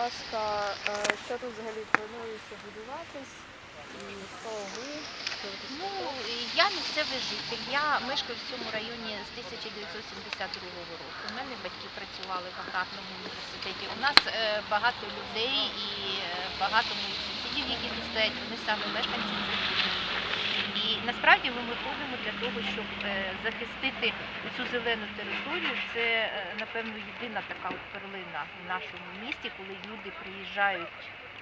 ласка, е, що тут взагалі планується будуватись? І хто ви? Ну, я місцевий житель. Я мешкаю в цьому районі з 1972 року. У мене батьки працювали в аграрному університеті. У нас е, багато людей і е, багато моїх сусідів, які тут стоять, вони саме мешканці цих будинків. Насправді ми виходимо для того, щоб е, захистити цю зелену територію. Це, е, напевно, єдина така перлина в нашому місті, коли люди приїжджають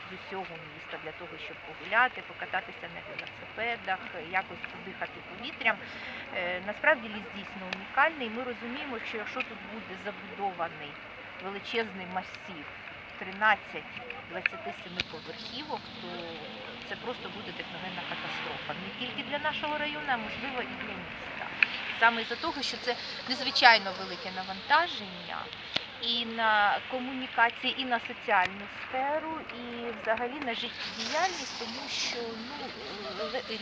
з усього міста для того, щоб погуляти, покататися на велосипедах, якось подихати повітрям. Е, Насправді ліс дійсно унікальний. Ми розуміємо, що якщо тут буде забудований величезний масів 13-27 поверхівок, то це просто буде техногенна катастрофа. Не тільки для нашого району, а можливо і для міста. Саме із-за того, що це незвичайно велике навантаження і на комунікації, і на соціальну сферу, і взагалі на життєдіяльність, тому що ну,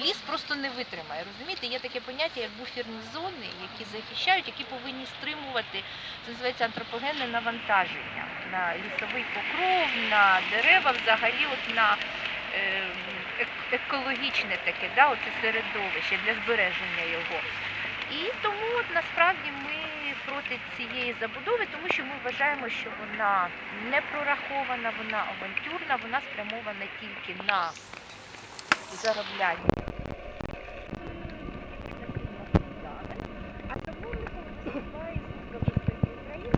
ліс просто не витримає. Розумієте, є таке поняття, як буферні зони, які захищають, які повинні стримувати, це називається антропогенне навантаження на лісовий покров, на дерева, взагалі от на екологічне таке, да, оце середовище для збереження його. І тому от насправді ми проти цієї забудови, тому що ми вважаємо, що вона не прорахована, вона авантюрна, вона спрямована тільки на заробляння. А тому ми виступає Служба безпеки України,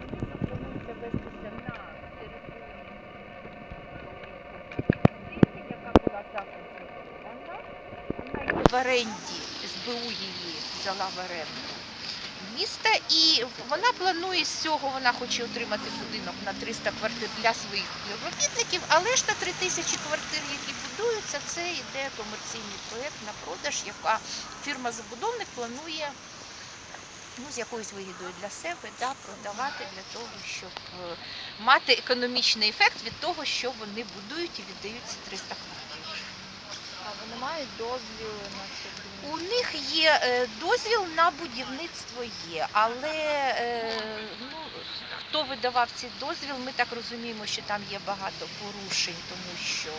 тому що планується вестися на території, яка була законсервована. Вона є в оренді, СБУ її взяла в оренду міста, і вона планує з цього, вона хоче отримати будинок на 300 квартир для своїх співробітників, а решта 3 тисячі квартир, які будуються, це йде комерційний проєкт на продаж, яка фірма-забудовник планує ну, з якоюсь вигідою для себе да, продавати для того, щоб е, мати економічний ефект від того, що вони будують і віддають ці 300 квартир. Вони мають дозвіл на це У них є е, дозвіл на будівництво є, але е, ну, хто видавав цей дозвіл, ми так розуміємо, що там є багато порушень, тому що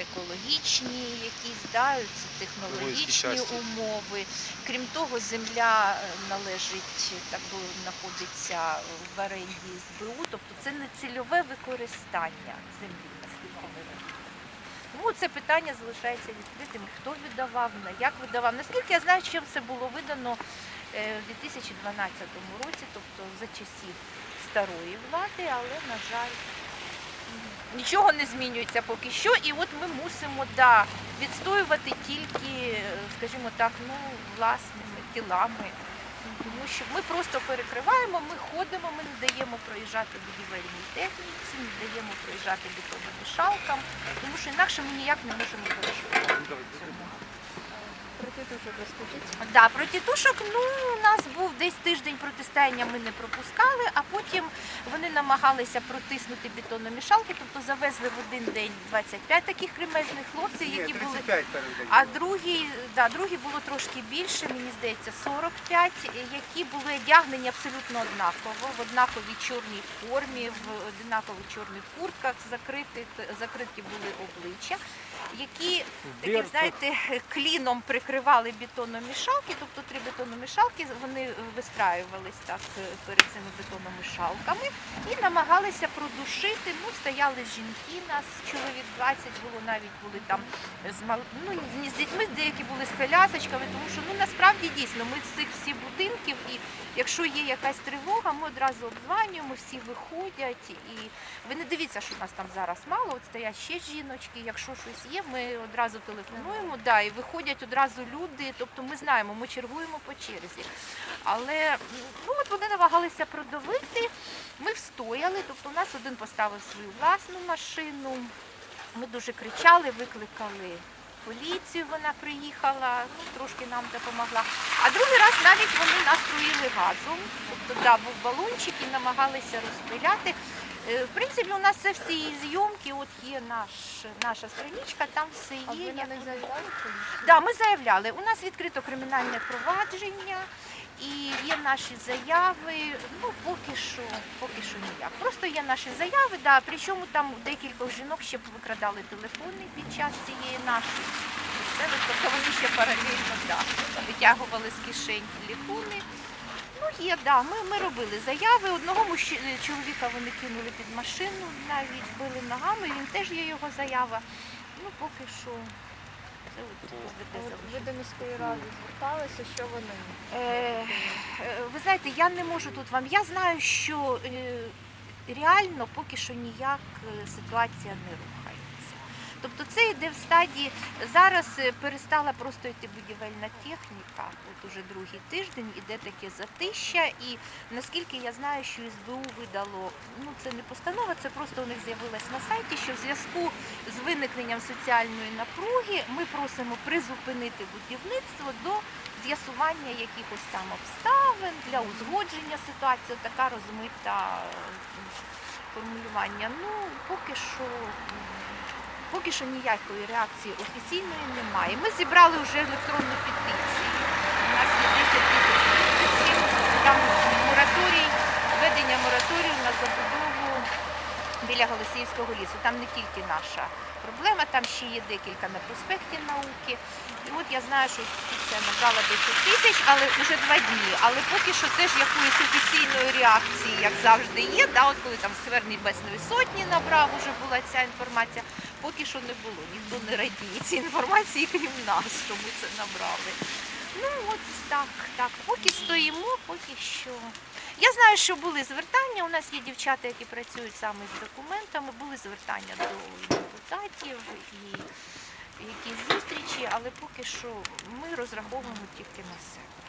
екологічні якісь да, ці технологічні умови. Крім того, земля е, належить, так би знаходиться в оренді СБУ, тобто це не цільове використання землі, наскільки ми розуміємо. Тому це питання залишається відкритим. Хто видавав, на як видавав. Наскільки я знаю, що це було видано е, в 2012 році, тобто за часів старої влади, але, на жаль, нічого не змінюється поки що. І от ми мусимо да, відстоювати тільки, е, скажімо так, ну, власними тілами. Тому що ми просто перекриваємо, ми ходимо, ми не даємо проїжджати будівельній техніці, не даємо проїжджати бетономішалкам, тому що інакше ми ніяк не можемо перешкодити цьому. Тітушок розкажіть. Да, про тітушок, ну у нас був десь тиждень протистояння, ми не пропускали, а потім вони намагалися протиснути бетономішалки, тобто завезли в один день 25 таких кремезних хлопців, які були. А другий, да, другий було трошки більше, мені здається, 45, які були одягнені абсолютно однаково, в однаковій чорній формі, в однакових чорних куртках, закриті, закриті були обличчя, які такі, знаєте, кліном прикривали бетономішалки, тобто три бетономішалки, вони вистраювалися так е, перед цими бетономішалками і намагалися продушити. Ну, стояли жінки, нас чоловік 20 було, навіть були там з ну, з дітьми, деякі були з колясочками, тому що ну насправді дійсно ми з цих всіх будинків, і якщо є якась тривога, ми одразу обдзванюємо, всі виходять. І ви не дивіться, що нас там зараз мало. От стоять ще жіночки. Якщо щось є, ми одразу телефонуємо, да, і виходять одразу люди. Тобто ми знаємо, ми чергуємо по черзі. Але ну от вони намагалися продавити. Ми встояли, тобто у нас один поставив свою власну машину. Ми дуже кричали, викликали поліцію, вона приїхала, ну, трошки нам допомогла. А другий раз навіть вони нас труїли газом. Тобто, да, був балончик і намагалися розпиляти. Е, В принципі, у нас це всі зйомки, от є наш, наша страничка, там все є. А ви на них заявляли? Да, ми заявляли. У нас відкрито кримінальне провадження, і є наші заяви. Ну, поки що, що ніяк. Просто є наші заяви, да. Причому там у декількох жінок ще викрадали телефони під час цієї нашої. Тобто вони ще паралельно да, витягували з кишень телефони. Ну, є, да. Ми, ми робили заяви. Одного мужчи- чоловіка вони кинули під машину, навіть били ногами, він теж є його заява. Ну, поки що це залежить. Ви до міської ради зверталися, що вони? Е, е, ви знаєте, я не можу тут вам. Я знаю, що е, реально поки що ніяк е, ситуація не рухається. Тобто це йде в стадії. Зараз е, перестала просто йти будівельна техніка. От уже другий тиждень іде таке затища. І наскільки я знаю, що СБУ видало, ну це не постанова, це просто у них з'явилось на сайті, що в зв'язку з виникненням соціальної напруги ми просимо призупинити будівництво до з'ясування якихось там обставин для узгодження ситуації. Така розмита формулювання. Ну, поки що. Поки що ніякої реакції офіційної немає. Ми зібрали вже електронну петицію. У нас є 10 тисяч. Там мораторій, введення мораторію на забудову біля Голосіївського лісу. Там не тільки наша проблема, там ще є декілька на проспекті науки. І от я знаю, що це набрала 10 тисяч, але вже два дні. Але поки що теж якоїсь офіційної реакції, як завжди, є. Да, от коли там Сквер Небесної Сотні набрав, вже була ця інформація. Поки що не було. Ніхто не радіє цій інформації, крім нас, що ми це набрали. Ну от так, так. Поки стоїмо, поки що. Я знаю, що були звертання. У нас є дівчата, які працюють саме з документами, були звертання до депутатів і якісь зустрічі, але поки що ми розраховуємо тільки на себе.